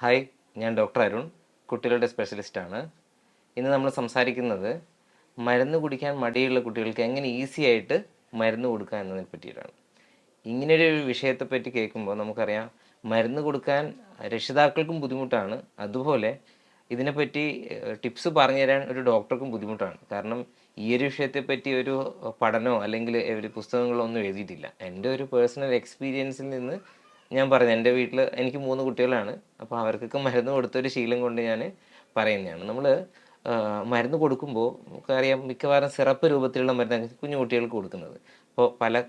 Hi ഞാൻ doctor Arun കുട്ടികളുടെ സ്പെഷ്യലിസ്റ്റാണ് ഇന്ന് നമ്മൾ സംസാരിക്കുന്നത് മരുന്ന് കുടിക്കാൻ മടിയുള്ള കുട്ടികൾക്ക് എങ്ങനെ ഈസി ആയിട്ട് മരുന്ന് കൊടുക്കുക എന്നതിനെ പറ്റിയിട്ടാണ്. ഇങ്ങനൊരു വിഷയത്തെപ്പറ്റി കേൾക്കുമ്പോൾ നമുക്കറിയാം മരുന്ന് കൊടുക്കാൻ രക്ഷിതാക്കൾക്കും ബുദ്ധിമുട്ടാണ്. അതുപോലെ ഇതിനെപ്പറ്റി ടിപ്സ് പറഞ്ഞു തരാൻ ഒരു ഡോക്ടർക്കും ബുദ്ധിമുട്ടാണ്. കാരണം ഈ ഒരു വിഷയത്തെപ്പറ്റി ഒരു പഠനമോ അല്ലെങ്കിൽ ഒരു പുസ്തകങ്ങളോ ഒന്നും എഴുതിയിട്ടില്ല. എന്റെ ഒരു പേഴ്സണൽ എക്സ്പീരിയൻസിൽ നിന്ന് ഞാൻ പറയുന്നത്. എന്റെ വീട്ടിൽ എനിക്ക് മൂന്ന് കുട്ടികളാണ്. അപ്പോൾ അവർക്കൊക്കെ മരുന്ന് കൊടുത്തൊരു ശീലം കൊണ്ട് ഞാൻ പറയുന്നതാണ്. നമ്മൾ മരുന്ന് കൊടുക്കുമ്പോൾ നമുക്കറിയാം മിക്കവാറും സിറപ്പ് രൂപത്തിലുള്ള മരുന്നാണ് കുഞ്ഞു കുട്ടികൾക്ക് കൊടുക്കുന്നത്. അപ്പോൾ പല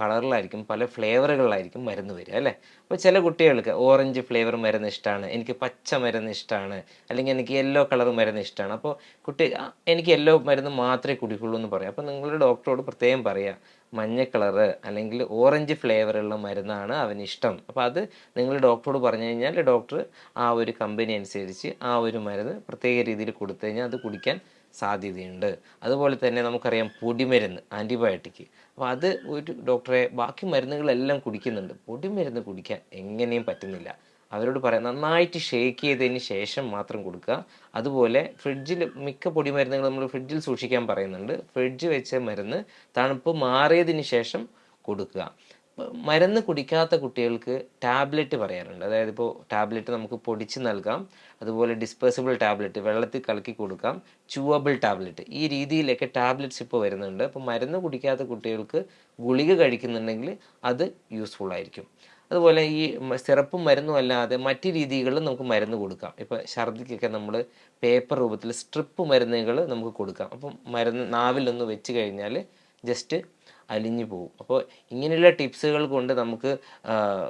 കളറിലായിരിക്കും പല ഫ്ലേവറുകളിലായിരിക്കും മരുന്ന് വരിക അല്ലേ? അപ്പോൾ ചില കുട്ടികൾക്ക് ഓറഞ്ച് ഫ്ലേവർ മരുന്ന് ഇഷ്ടമാണ് എനിക്ക് പച്ച മരുന്ന് ഇഷ്ടമാണ് അല്ലെങ്കിൽ എനിക്ക് യെല്ലോ കളർ മരുന്ന് ഇഷ്ടമാണ് അപ്പോൾ കുട്ടി എനിക്ക് യെല്ലോ മരുന്ന് മാത്രമേ കുടിക്കുള്ളൂ എന്ന് പറയാം. അപ്പോൾ നിങ്ങളുടെ ഡോക്ടറോട് പ്രത്യേകം പറയുക മഞ്ഞ കളറ് അല്ലെങ്കിൽ ഓറഞ്ച് ഫ്ലേവറുള്ള മരുന്നാണ് അവന് ഇഷ്ടം അപ്പോൾ അത് നിങ്ങൾ ഡോക്ടറോട് പറഞ്ഞു കഴിഞ്ഞാൽ ഡോക്ടർ ആ ഒരു കമ്പനി അനുസരിച്ച് ആ ഒരു മരുന്ന് പ്രത്യേക രീതിയിൽ കൊടുത്തു കഴിഞ്ഞാൽ അത് കുടിക്കാൻ സാധ്യതയുണ്ട്. അതുപോലെ തന്നെ നമുക്കറിയാം പൊടിമരുന്ന് ആന്റിബയോട്ടിക് അപ്പോൾ അത് ഒരു ഡോക്ടറെ ബാക്കി മരുന്നുകളെല്ലാം കുടിക്കുന്നുണ്ട്. പൊടിമരുന്ന് കുടിക്കാൻ എങ്ങനെയും പറ്റുന്നില്ല. അവരോട് പറയാം നന്നായിട്ട് ഷേക്ക് ചെയ്തതിന് ശേഷം മാത്രം കൊടുക്കുക. അതുപോലെ ഫ്രിഡ്ജിൽ മിക്ക പൊടിമരുന്നുകൾ നമ്മൾ ഫ്രിഡ്ജിൽ സൂക്ഷിക്കാൻ പറയുന്നുണ്ട്. ഫ്രിഡ്ജ് വെച്ച മരുന്ന് തണുപ്പ് മാറിയതിന് ശേഷം കൊടുക്കുക. മരുന്ന് കുടിക്കാത്ത കുട്ടികൾക്ക് ടാബ്ലറ്റ് പറയാറുണ്ട്. അതായത് ഇപ്പോൾ ടാബ്ലറ്റ് നമുക്ക് പൊടിച്ച് നൽകാം അതുപോലെ ഡിസ്പേഴ്സിബിൾ ടാബ്ലറ്റ് വെള്ളത്തിൽ കലക്കി കൊടുക്കാം ചൂവബിൾ ടാബ്ലറ്റ് ഈ രീതിയിലൊക്കെ ടാബ്ലറ്റ്സ് ഇപ്പോൾ വരുന്നുണ്ട്. അപ്പോൾ മരുന്ന് കുടിക്കാത്ത കുട്ടികൾക്ക് ഗുളിക കഴിക്കുന്നുണ്ടെങ്കിൽ അത് യൂസ്ഫുൾ ആയിരിക്കും. അതുപോലെ ഈ സിറപ്പ് മരുന്നും അല്ലാതെ മറ്റ് രീതികളിലും നമുക്ക് മരുന്ന് കൊടുക്കാം. ഇപ്പോൾ ഛർദിക്കൊക്കെ നമ്മൾ പേപ്പർ രൂപത്തിൽ സ്ട്രിപ്പ് മരുന്നുകൾ നമുക്ക് കൊടുക്കാം. അപ്പം മരുന്ന് നാവിലൊന്ന് വെച്ച് കഴിഞ്ഞാൽ ജസ്റ്റ് അലിഞ്ഞു പോകും. അപ്പോൾ ഇങ്ങനെയുള്ള ടിപ്സുകൾ കൊണ്ട് നമുക്ക്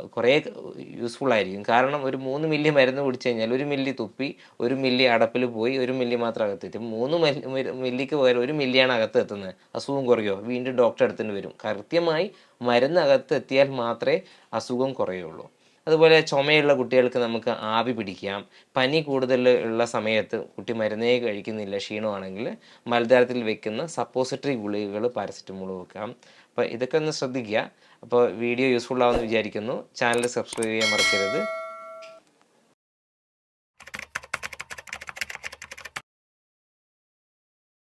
കുറേ യൂസ്ഫുൾ ആയിരിക്കും. കാരണം ഒരു മൂന്ന് മില്ലി മരുന്ന് കുടിച്ചു കഴിഞ്ഞാൽ ഒരു മില്ലി തുപ്പി ഒരു മില്ലി അടപ്പിൽ പോയി ഒരു മില്ലി മാത്രം അകത്തെത്തും മൂന്ന് മില്ലി- മില്ലി- മില്ലിക്ക് പകരം ഒരു മില്ലിയാണ് അകത്ത് എത്തുന്നത്. അസുഖം കുറയോ വീണ്ടും ഡോക്ടറെ അടുത്തിന് വരും. കൃത്യമായി മരുന്ന് അകത്ത് എത്തിയാൽ മാത്രമേ അസുഖം കുറയുള്ളൂ. അതുപോലെ ചുമയുള്ള കുട്ടികൾക്ക് നമുക്ക് ആവി പിടിക്കാം. പനി കൂടുതൽ ഉള്ള സമയത്ത് കുട്ടി മരുന്നേ കഴിക്കുന്നില്ല ക്ഷീണമാണെങ്കിൽ മലദ്വാരത്തിൽ വെക്കുന്ന സപ്പോസിറ്ററി ഗുളികകൾ പാരസെറ്റമോൾ വെക്കാം. അപ്പോൾ ഇതൊക്കെ ഒന്ന് ശ്രദ്ധിക്കുക. അപ്പോൾ വീഡിയോ യൂസ്ഫുൾ ആവുമെന്ന് വിചാരിക്കുന്നു. ചാനൽ സബ്സ്ക്രൈബ് ചെയ്യാൻ മറക്കരുത്.